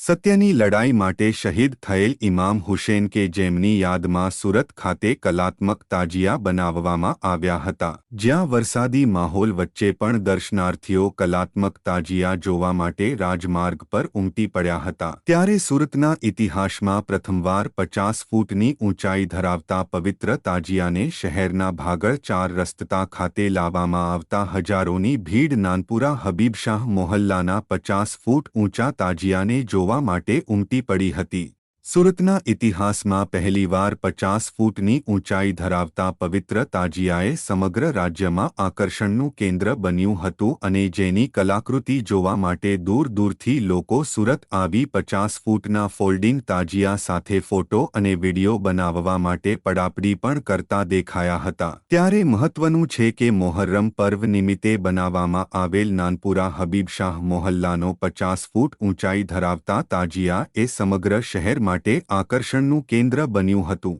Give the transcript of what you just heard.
સત્યની લડાઈ માટે શહીદ થયેલ ઇમામ હુસેન કે જેમની યાદમાં સુરત ખાતે કલાત્મક તાજિયા બનાવવામાં આવ્યા હતા. જ્યાં વરસાદી માહોલ વચ્ચે પણ દર્શનાર્થીઓ કલાત્મક તાજિયા જોવા માટે રાજમાર્ગ પર ઉમટી પડ્યા હતા. ત્યારે સુરતના ઇતિહાસમાં પ્રથમવાર પચાસ ફૂટની ઊંચાઈ ધરાવતા પવિત્ર તાજિયાને શહેરના ભાગળ ચાર રસ્તા ખાતે લાવવામાં આવતા હજારોની ભીડ નાનપુરા હબીબશાહ મોહલ્લાના પચાસ ફૂટ ઊંચા તાજિયાને જોવા માટે ઉમટી પડી હતી. સુરતના ઇતિહાસમાં પહેલીવાર પચાસ ફૂટની ઊંચાઈ ધરાવતા પવિત્ર તાજિયાએ સમગ્ર રાજ્યમાં આકર્ષણનું કેન્દ્ર બન્યું હતું અને જેની કલાકૃતિ જોવા માટે દૂર દૂરથી લોકો સુરત આવી પચાસ ફૂટના ફોલ્ડિંગ તાજિયા સાથે ફોટો અને વિડિયો બનાવવા માટે પડાપડી પણ કરતા દેખાયા હતા. ત્યારે મહત્વનું છે કે મોહર્રમ પર્વ નિમિત્તે બનાવવામાં આવેલ નાનપુરા હબીબશાહ મોહલ્લાનો પચાસ ફૂટ ઊંચાઈ ધરાવતા તાજિયા એ સમગ્ર શહેર માટે આકર્ષણનું કેન્દ્ર બન્યું હતું.